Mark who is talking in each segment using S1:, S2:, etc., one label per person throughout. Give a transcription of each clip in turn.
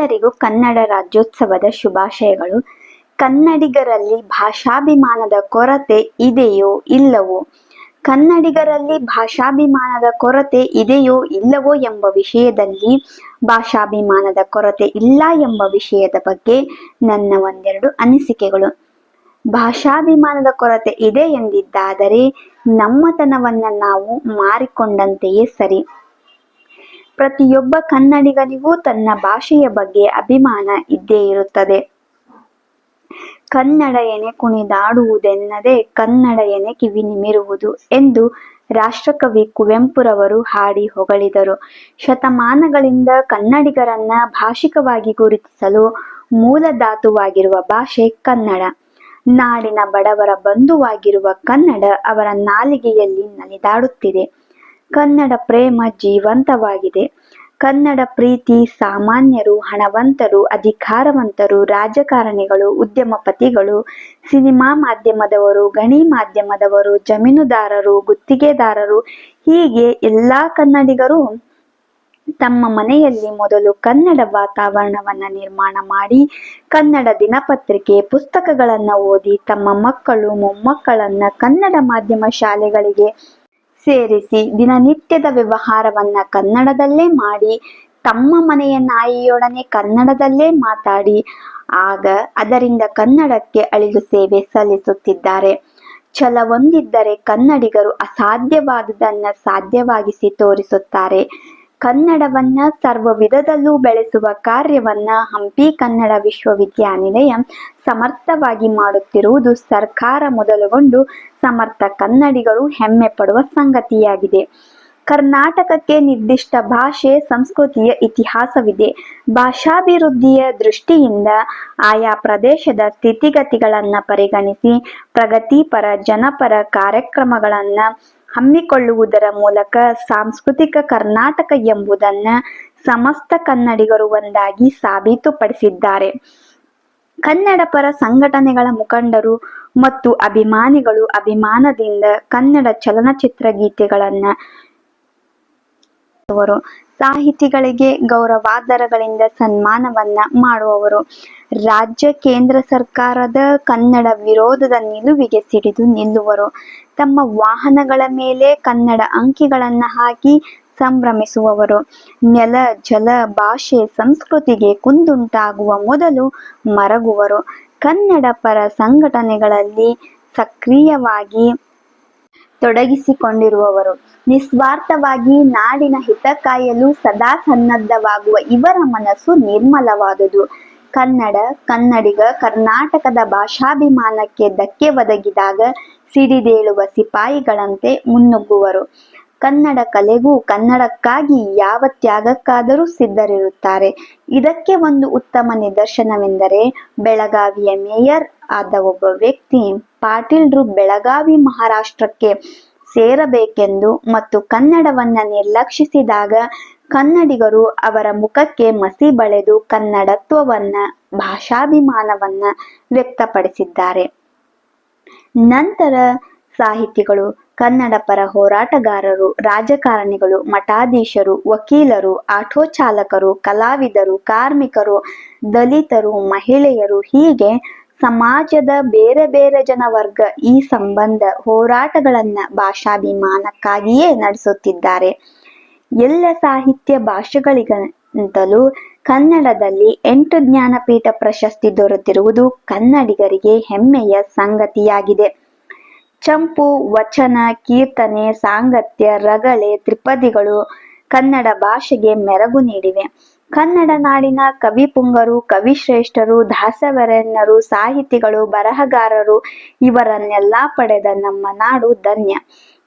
S1: ಎಲ್ಲರಿಗೂ ಕನ್ನಡ ರಾಜ್ಯೋತ್ಸವದ ಶುಭಾಶಯಗಳು. ಕನ್ನಡಿಗರಲ್ಲಿ ಭಾಷಾಭಿಮಾನದ ಕೊರತೆ ಇದೆಯೋ ಇಲ್ಲವೋ? ಕನ್ನಡಿಗರಲ್ಲಿ ಭಾಷಾಭಿಮಾನದ ಕೊರತೆ ಇದೆಯೋ ಇಲ್ಲವೋ ಎಂಬ ವಿಷಯದಲ್ಲಿ ಭಾಷಾಭಿಮಾನದ ಕೊರತೆ ಇಲ್ಲ ಎಂಬ ವಿಷಯದ ಬಗ್ಗೆ ನನ್ನ ಒಂದೆರಡು ಅನಿಸಿಕೆಗಳು. ಭಾಷಾಭಿಮಾನದ ಕೊರತೆ ಇದೆ ಎಂದಿದ್ದಾದರೆ ನಮ್ಮತನವನ್ನು ನಾವು ಮಾರಿಕೊಂಡಂತೆಯೇ ಸರಿ. ಪ್ರತಿಯೊಬ್ಬ ಕನ್ನಡಿಗನಿಗೂ ತನ್ನ ಭಾಷೆಯ ಬಗ್ಗೆ ಅಭಿಮಾನ ಇದ್ದೇ ಇರುತ್ತದೆ. ಕನ್ನಡ ಎನೆ ಕುಣಿದಾಡುವುದೆನ್ನದೆ ಕನ್ನಡ ಎನೆ ಕಿವಿ ನಿಮಿರುವುದು ಎಂದು ರಾಷ್ಟ್ರಕವಿ ಕುವೆಂಪುರವರು ಹಾಡಿ ಹೊಗಳಿದರು. ಶತಮಾನಗಳಿಂದ ಕನ್ನಡಿಗರನ್ನ ಭಾಷಿಕವಾಗಿ ಗುರುತಿಸಲು ಮೂಲಧಾತುವಾಗಿರುವ ಭಾಷೆ ಕನ್ನಡ. ನಾಡಿನ ಬಡವರ ಬಂಧುವಾಗಿರುವ ಕನ್ನಡ ಅವರ ನಾಲಿಗೆಯಲ್ಲಿ ನಲಿದಾಡುತ್ತಿದೆ. ಕನ್ನಡ ಪ್ರೇಮ ಜೀವಂತವಾಗಿದೆ. ಕನ್ನಡ ಪ್ರೀತಿ, ಸಾಮಾನ್ಯರು, ಹಣವಂತರು, ಅಧಿಕಾರವಂತರು, ರಾಜಕಾರಣಿಗಳು, ಉದ್ಯಮಪತಿಗಳು, ಸಿನಿಮಾ ಮಾಧ್ಯಮದವರು, ಗಣಿ ಮಾಧ್ಯಮದವರು, ಜಮೀನುದಾರರು, ಗುತ್ತಿಗೆದಾರರು, ಹೀಗೆ ಎಲ್ಲಾ ಕನ್ನಡಿಗರು ತಮ್ಮ ಮನೆಯಲ್ಲಿ ಮೊದಲು ಕನ್ನಡ ವಾತಾವರಣವನ್ನು ನಿರ್ಮಾಣ ಮಾಡಿ, ಕನ್ನಡ ದಿನಪತ್ರಿಕೆ, ಪುಸ್ತಕಗಳನ್ನು ಓದಿ, ತಮ್ಮ ಮಕ್ಕಳು, ಮೊಮ್ಮಕ್ಕಳನ್ನ ಕನ್ನಡ ಮಾಧ್ಯಮ ಶಾಲೆಗಳಿಗೆ ಸೇರಿಸಿ ದಿನನಿತ್ಯದ ವ್ಯವಹಾರವನ್ನ ಕನ್ನಡದಲ್ಲೇ ಮಾಡಿ, ತಮ್ಮ ಮನೆಯ ನಾಯಿಯೊಡನೆ ಕನ್ನಡದಲ್ಲೇ ಮಾತಾಡಿ, ಆಗ ಅದರಿಂದ ಕನ್ನಡಕ್ಕೆ ಅಳಿಲು ಸೇವೆ ಸಲ್ಲಿಸುತ್ತಿದ್ದಾರೆ. ಛಲವೊಂದಿದ್ದರೆ ಕನ್ನಡಿಗರು ಅಸಾಧ್ಯವಾದುದನ್ನ ಸಾಧ್ಯವಾಗಿಸಿ ತೋರಿಸುತ್ತಾರೆ. ಕನ್ನಡವನ್ನ ಸರ್ವ ವಿಧದಲ್ಲೂ ಬೆಳೆಸುವ ಕಾರ್ಯವನ್ನ ಹಂಪಿ ಕನ್ನಡ ವಿಶ್ವವಿದ್ಯಾನಿಲಯ ಸಮರ್ಥವಾಗಿ ಮಾಡುತ್ತಿರುವುದು ಸರ್ಕಾರ ಮೊದಲುಗೊಂಡು ಸಮರ್ಥ ಕನ್ನಡಿಗರು ಹೆಮ್ಮೆ ಪಡುವ ಸಂಗತಿಯಾಗಿದೆ. ಕರ್ನಾಟಕಕ್ಕೆ ನಿರ್ದಿಷ್ಟ ಭಾಷೆ, ಸಂಸ್ಕೃತಿಯ ಇತಿಹಾಸವಿದೆ. ಭಾಷಾಭಿವೃದ್ಧಿಯ ದೃಷ್ಟಿಯಿಂದ ಆಯಾ ಪ್ರದೇಶದ ಸ್ಥಿತಿಗತಿಗಳನ್ನು ಪರಿಗಣಿಸಿ ಪ್ರಗತಿಪರ, ಜನಪರ ಕಾರ್ಯಕ್ರಮಗಳನ್ನ ಹಮ್ಮಿಕೊಳ್ಳುವುದರ ಮೂಲಕ ಸಾಂಸ್ಕೃತಿಕ ಕರ್ನಾಟಕ ಎಂಬುದನ್ನ ಸಮಸ್ತ ಕನ್ನಡಿಗರು ಒಂದಾಗಿ ಸಾಬೀತುಪಡಿಸಿದ್ದಾರೆ. ಕನ್ನಡ ಪರ ಸಂಘಟನೆಗಳ ಮುಖಂಡರು ಮತ್ತು ಅಭಿಮಾನಿಗಳು ಅಭಿಮಾನದಿಂದ ಕನ್ನಡ ಚಲನಚಿತ್ರ ಗೀತೆಗಳನ್ನ ಸಾಹಿತಿಗಳಿಗೆ ಗೌರವಾದರಗಳಿಂದ ಸನ್ಮಾನವನ್ನ ಮಾಡುವವರು. ರಾಜ್ಯ, ಕೇಂದ್ರ ಸರ್ಕಾರದ ಕನ್ನಡ ವಿರೋಧದ ನಿಲುವಿಗೆ ಸಿಡಿದು ನಿಲ್ಲುವರು. ತಮ್ಮ ವಾಹನಗಳ ಮೇಲೆ ಕನ್ನಡ ಅಂಕಿಗಳನ್ನ ಹಾಕಿ ಸಂಭ್ರಮಿಸುವವರು. ನೆಲ, ಜಲ, ಭಾಷೆ, ಸಂಸ್ಕೃತಿಗೆ ಕುಂದುಂಟಾಗುವ ಮೊದಲು ಮರಗುವರು. ಕನ್ನಡ ಪರ ಸಂಘಟನೆಗಳಲ್ಲಿ ಸಕ್ರಿಯವಾಗಿ ತೊಡಗಿಸಿಕೊಂಡಿರುವವರು. ನಿಸ್ವಾರ್ಥವಾಗಿ ನಾಡಿನ ಹಿತ ಕಾಯಲು ಸದಾ ಸನ್ನದ್ಧವಾಗುವ ಇವರ ಮನಸ್ಸು ನಿರ್ಮಲವಾದುದು. ಕನ್ನಡ, ಕನ್ನಡಿಗ, ಕರ್ನಾಟಕದ ಭಾಷಾಭಿಮಾನಕ್ಕೆ ಧಕ್ಕೆ ಒದಗಿದಾಗ ಸಿಡಿದೇಳುವ ಸಿಪಾಯಿಗಳಂತೆ ಮುನ್ನುಗ್ಗುವರು. ಕನ್ನಡ ಕಲೆಗೂ ಕನ್ನಡಕ್ಕಾಗಿ ಯಾವ ತ್ಯಾಗಕ್ಕಾದರೂ ಸಿದ್ಧರಿರುತ್ತಾರೆ. ಇದಕ್ಕೆ ಒಂದು ಉತ್ತಮ ನಿದರ್ಶನವೆಂದರೆ ಬೆಳಗಾವಿಯ ಮೇಯರ್ ಆದ ಒಬ್ಬ ವ್ಯಕ್ತಿ ಪಾಟೀಲ್ರು ಬೆಳಗಾವಿ ಮಹಾರಾಷ್ಟ್ರಕ್ಕೆ ಸೇರಬೇಕೆಂದು ಮತ್ತು ಕನ್ನಡವನ್ನ ನಿರ್ಲಕ್ಷಿಸಿದಾಗ ಕನ್ನಡಿಗರು ಅವರ ಮುಖಕ್ಕೆ ಮಸಿ ಬಳೆದು ಕನ್ನಡತ್ವವನ್ನ, ಭಾಷಾಭಿಮಾನವನ್ನ ವ್ಯಕ್ತಪಡಿಸಿದ್ದಾರೆ. ನಂತರ ಸಾಹಿತಿಗಳು, ಕನ್ನಡ ಪರ ಹೋರಾಟಗಾರರು, ರಾಜಕಾರಣಿಗಳು, ಮಠಾಧೀಶರು, ವಕೀಲರು, ಆಟೋ ಚಾಲಕರು, ಕಲಾವಿದರು, ಕಾರ್ಮಿಕರು, ದಲಿತರು, ಮಹಿಳೆಯರು ಹೀಗೆ ಸಮಾಜದ ಬೇರೆ ಬೇರೆ ಜನ ವರ್ಗ ಈ ಸಂಬಂಧ ಹೋರಾಟಗಳನ್ನ ಭಾಷಾಭಿಮಾನಕ್ಕಾಗಿಯೇ ನಡೆಸುತ್ತಿದ್ದಾರೆ. ಎಲ್ಲ ಸಾಹಿತ್ಯ ಭಾಷೆಗಳಿಗಂತಲೂ ಕನ್ನಡದಲ್ಲಿ ಎಂಟು ಜ್ಞಾನಪೀಠ ಪ್ರಶಸ್ತಿ ದೊರೆತಿರುವುದು ಕನ್ನಡಿಗರಿಗೆ ಹೆಮ್ಮೆಯ ಸಂಗತಿಯಾಗಿದೆ. ಚಂಪು, ವಚನ, ಕೀರ್ತನೆ, ಸಾಂಗತ್ಯ, ರಗಳೆ, ತ್ರಿಪದಿಗಳು ಕನ್ನಡ ಭಾಷೆಗೆ ಮೆರಗು ನೀಡಿವೆ. ಕನ್ನಡ ನಾಡಿನ ಕವಿ ಪುಂಗರು ಕವಿಶ್ರೇಷ್ಠರು ದಾಸವರೆಣ್ಣರು ಸಾಹಿತಿಗಳು, ಬರಹಗಾರರು ಇವರನ್ನೆಲ್ಲ ಪಡೆದ ನಮ್ಮ ನಾಡು ಧನ್ಯ.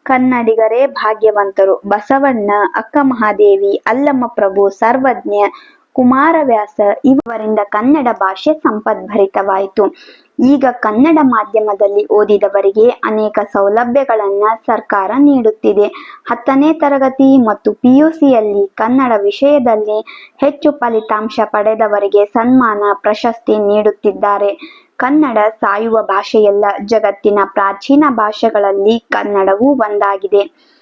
S1: ಕನ್ನಡಿಗರೇ ಭಾಗ್ಯವಂತರು. ಬಸವಣ್ಣ, ಅಕ್ಕ ಮಹಾದೇವಿ, ಅಲ್ಲಮ್ಮ ಪ್ರಭು, ಸರ್ವಜ್ಞ ಕುಮಾರವ್ಯಾಸ ಇವರಿಂದ ಕನ್ನಡ ಭಾಷೆ ಸಂಪದ್ಭರಿತವಾಯಿತು. ಈಗ ಕನ್ನಡ ಮಾಧ್ಯಮದಲ್ಲಿ ಓದಿದವರಿಗೆ ಅನೇಕ ಸೌಲಭ್ಯಗಳನ್ನು ಸರ್ಕಾರ ನೀಡುತ್ತಿದೆ. ಹತ್ತನೇ ತರಗತಿ ಮತ್ತು ಪಿಯುಸಿಯಲ್ಲಿ ಕನ್ನಡ ವಿಷಯದಲ್ಲಿ ಹೆಚ್ಚು ಫಲಿತಾಂಶ ಪಡೆದವರಿಗೆ ಸನ್ಮಾನ, ಪ್ರಶಸ್ತಿ ನೀಡುತ್ತಿದ್ದಾರೆ. ಕನ್ನಡ ಸಾಯುವ ಭಾಷೆಯಲ್ಲ, ಜಗತ್ತಿನ ಪ್ರಾಚೀನ ಭಾಷೆಗಳಲ್ಲಿ ಕನ್ನಡವೂ ಒಂದಾಗಿದೆ.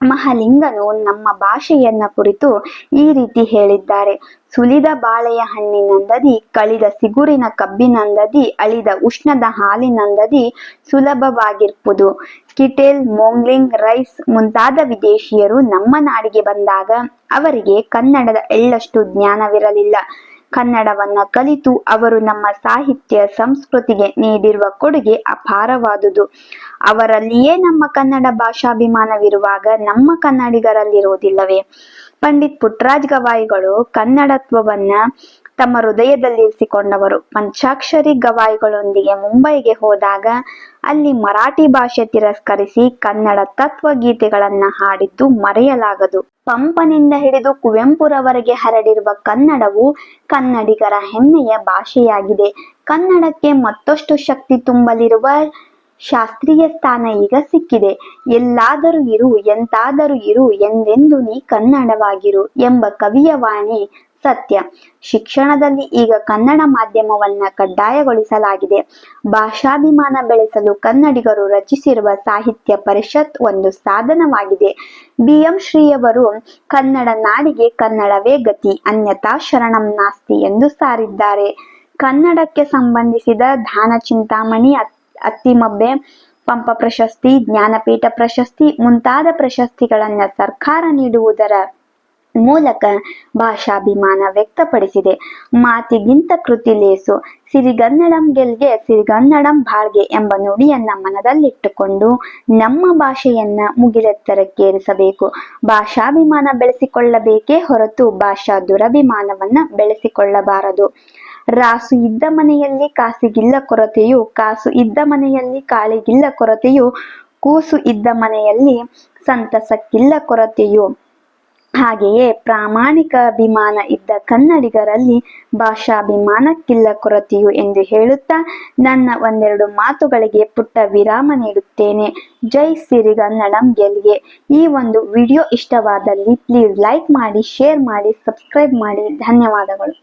S1: ಮಹಾಲಿಂಗನು ನಮ್ಮ ಭಾಷೆಯನ್ನ ಕುರಿತು ಈ ರೀತಿ ಹೇಳಿದ್ದಾರೆ. ಸುಲಿದ ಬಾಳೆಯ ಹಣ್ಣಿನಂದದಿ ಕಳಿದ ಸಿಗುರಿನ ಕಬ್ಬಿನಂದದಿ ಅಳಿದ ಉಷ್ಣದ ಹಾಲಿನಂದದಿ ಸುಲಭವಾಗಿರ್ಪುದು. ಕಿಟೇಲ್, ಮೋಂಗ್ಲಿಂಗ್, ರೈಸ್ ಮುಂತಾದ ವಿದೇಶಿಯರು ನಮ್ಮ ನಾಡಿಗೆ ಬಂದಾಗ ಅವರಿಗೆ ಕನ್ನಡದ ಎಳ್ಳಷ್ಟು ಜ್ಞಾನವಿರಲಿಲ್ಲ. ಕನ್ನಡವನ್ನ ಕಲಿತು ಅವರು ನಮ್ಮ ಸಾಹಿತ್ಯ ಸಂಸ್ಕೃತಿಗೆ ನೀಡಿರುವ ಕೊಡುಗೆ ಅಪಾರವಾದುದು. ಅವರಲ್ಲಿಯೇ ನಮ್ಮ ಕನ್ನಡ ಭಾಷಾಭಿಮಾನವಿರುವಾಗ ನಮ್ಮ ಕನ್ನಡಿಗರಲ್ಲಿರುವುದಿಲ್ಲವೇ? ಪಂಡಿತ್ ಪುಟ್ರಾಜ್ ಗವಾಯಿಗಳು ಕನ್ನಡತ್ವವನ್ನ ತಮ್ಮ ಹೃದಯದಲ್ಲಿರಿಸಿಕೊಂಡವರು. ಪಂಚಾಕ್ಷರಿ ಗವಾಯಿಗಳೊಂದಿಗೆ ಮುಂಬೈಗೆ ಹೋದಾಗ ಅಲ್ಲಿ ಮರಾಠಿ ಭಾಷೆ ತಿರಸ್ಕರಿಸಿ ಕನ್ನಡ ತತ್ವಗೀತೆಗಳನ್ನ ಹಾಡಿದ್ದು ಮರೆಯಲಾಗದು. ಪಂಪನಿಂದ ಹಿಡಿದು ಕುವೆಂಪುರವರೆಗೆ ಹರಡಿರುವ ಕನ್ನಡವು ಕನ್ನಡಿಗರ ಹೆಮ್ಮೆಯ ಭಾಷೆಯಾಗಿದೆ. ಕನ್ನಡಕ್ಕೆ ಮತ್ತಷ್ಟು ಶಕ್ತಿ ತುಂಬಲಿರುವ ಶಾಸ್ತ್ರೀಯ ಸ್ಥಾನ ಈಗ ಸಿಕ್ಕಿದೆ. ಎಲ್ಲಾದರೂ ಇರು, ಎಂತಾದರೂ ಇರು, ಎಂದೆಂದು ನೀ ಕನ್ನಡವಾಗಿರು ಎಂಬ ಕವಿಯ ವಾಣಿ ಸತ್ಯ. ಶಿಕ್ಷಣದಲ್ಲಿ ಈಗ ಕನ್ನಡ ಮಾಧ್ಯಮವನ್ನ ಕಡ್ಡಾಯಗೊಳಿಸಲಾಗಿದೆ. ಭಾಷಾಭಿಮಾನ ಬೆಳೆಸಲು ಕನ್ನಡಿಗರು ರಚಿಸಿರುವ ಸಾಹಿತ್ಯ ಪರಿಷತ್ ಒಂದು ಸಾಧನವಾಗಿದೆ. ಬಿ. ಎಂ. ಶ್ರೀಯವರು, ಕನ್ನಡ ನಾಡಿಗೆ ಕನ್ನಡವೇ ಗತಿ, ಅನ್ಯಥಾ ಶರಣಂ ನಾಸ್ತಿ ಎಂದು ಸಾರಿದ್ದಾರೆ. ಕನ್ನಡಕ್ಕೆ ಸಂಬಂಧಿಸಿದ ಧಾನ ಚಿಂತಾಮಣಿ ಅತ್ತಿಮಬ್ಬೆ ಪಂಪ ಪ್ರಶಸ್ತಿ ಜ್ಞಾನಪೀಠ ಪ್ರಶಸ್ತಿ ಮುಂತಾದ ಪ್ರಶಸ್ತಿಗಳನ್ನ ಸರ್ಕಾರ ನೀಡುವುದರ ಮೂಲಕ ಭಾಷಾಭಿಮಾನ ವ್ಯಕ್ತಪಡಿಸಿದೆ. ಮಾತಿಗಿಂತ ಕೃತಿ ಲೇಸು, ಸಿರಿಗನ್ನಡಂ ಗೆಲ್ಗೆ, ಸಿರಿಗನ್ನಡಂ ಬಾಳ್ಗೆ ಎಂಬ ನುಡಿಯನ್ನ ಮನದಲ್ಲಿಟ್ಟುಕೊಂಡು ನಮ್ಮ ಭಾಷೆಯನ್ನ ಮುಗಿಲೆತ್ತರಕ್ಕೇರಿಸಬೇಕು. ಭಾಷಾಭಿಮಾನ ಬೆಳೆಸಿಕೊಳ್ಳಬೇಕೇ ಹೊರತು ಭಾಷಾ ದುರಭಿಮಾನವನ್ನ ಬೆಳೆಸಿಕೊಳ್ಳಬಾರದು. ರಾಸು ಇದ್ದ ಮನೆಯಲ್ಲಿ ಕಾಸಿಗಿಲ್ಲ ಕೊರತೆಯು, ಕಾಸು ಇದ್ದ ಮನೆಯಲ್ಲಿ ಕಾಳಿಗಿಲ್ಲ ಕೊರತೆಯು, ಕೂಸು ಇದ್ದ ಮನೆಯಲ್ಲಿ ಸಂತಸಕ್ಕಿಲ್ಲ ಕೊರತೆಯು. ಹಾಗೆಯೇ ಪ್ರಾಮಾಣಿಕ ಅಭಿಮಾನ ಇದ್ದ ಕನ್ನಡಿಗರಲ್ಲಿ ಭಾಷಾಭಿಮಾನಕ್ಕಿಲ್ಲ ಕೊರತೆಯು ಎಂದು ಹೇಳುತ್ತಾ ನನ್ನ ಒಂದೆರಡು ಮಾತುಗಳಿಗೆ ಪುಟ್ಟ ವಿರಾಮ ನೀಡುತ್ತೇನೆ. ಜೈ ಸಿರಿಗನ್ನಡಂ ಗೆಲ್ಗೆ ಈ ಒಂದು ವಿಡಿಯೋ ಇಷ್ಟವಾದಲ್ಲಿ ಪ್ಲೀಸ್ ಲೈಕ್ ಮಾಡಿ, ಶೇರ್ ಮಾಡಿ, ಸಬ್ಸ್ಕ್ರೈಬ್ ಮಾಡಿ. ಧನ್ಯವಾದಗಳು.